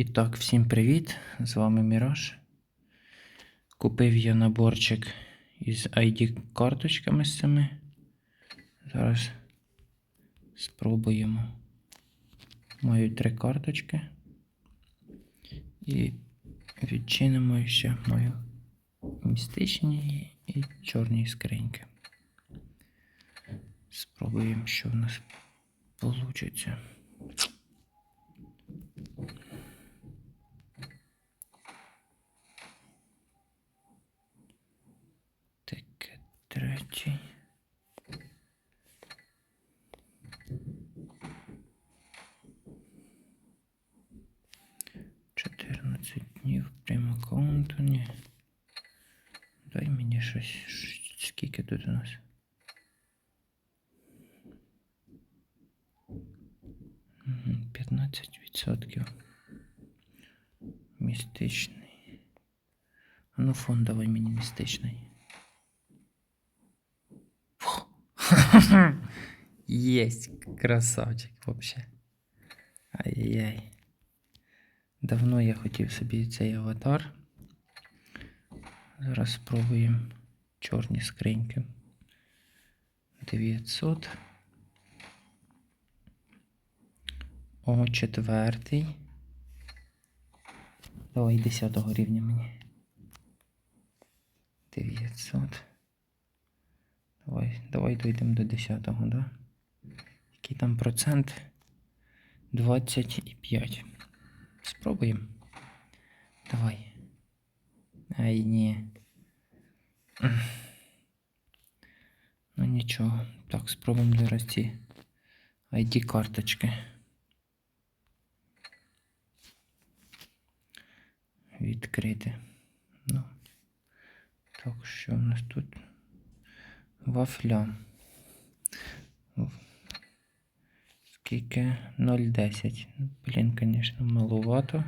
І так, всім привіт! З вами Міраж. Купив я наборчик із ID-карточками з цими. Зараз спробуємо. Маю три карточки. І відчинимо ще мою містичні і чорні скриньки. Спробуємо, що в нас вийде. третій. Чотирнадцять днів прямо аккаунту. Ні. Дай мені щось. Ш- Скільки тут у нас? Мгм, 15%. Містичний. А ну фон давай мені містичний. Есть красавчик вообще. Ай-яй-яй. Давно я хотів собі цей аватар. Зараз спробуємо чорні скриньки. 900. О, четвертий. Давай 10 рівня мені. 900. Давай, давай дійдемо до 10-го, да? Який там процент? 25. Спробуємо. Давай. Ай, ні. Ну нічого. Так, спробуємо зараз ці ID-карточки. Відкрити. Ну. Так, що в нас тут? Вафля. Скільки? 0,10. Блін, звісно, маловато.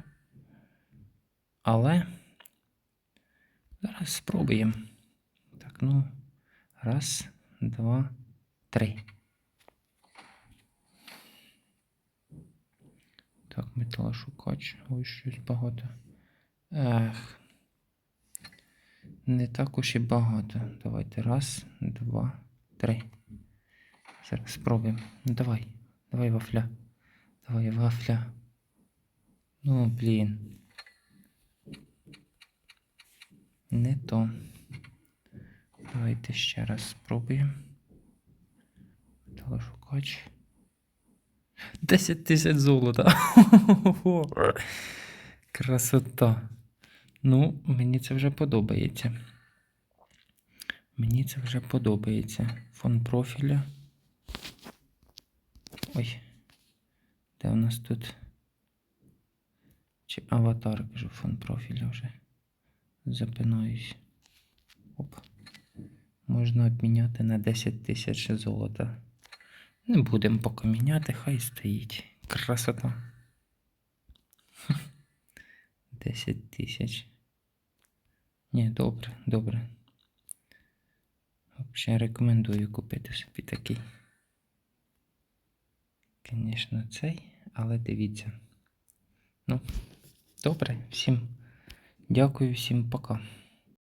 Але зараз спробуємо. Так, ну. Раз, два, три. Так, металошукач. Ой, щось багато. Ех. Не так уж і багато. Давайте. Раз, два, три. Зараз спробуємо. Ну, давай. Давай вафля. Давай вафля. Ну, блін. Не то. Давайте ще раз спробуємо. Телешукач. 10 тисяч золота. Красота. Ну, мені це вже подобається. Мені це вже подобається. Фон профіля. Ой. Де у нас тут? Чи аватар, кажу, фон профіля вже. Запинаюсь. Оп. Можна обміняти на 10 тисяч золота. Не будемо поки міняти, хай стоїть. Красота. 10 тисяч. Ні, добре, добре. Взагалі рекомендую купити собі такий. Звісно, цей, але дивіться. Ну, добре, всім дякую, всім пока.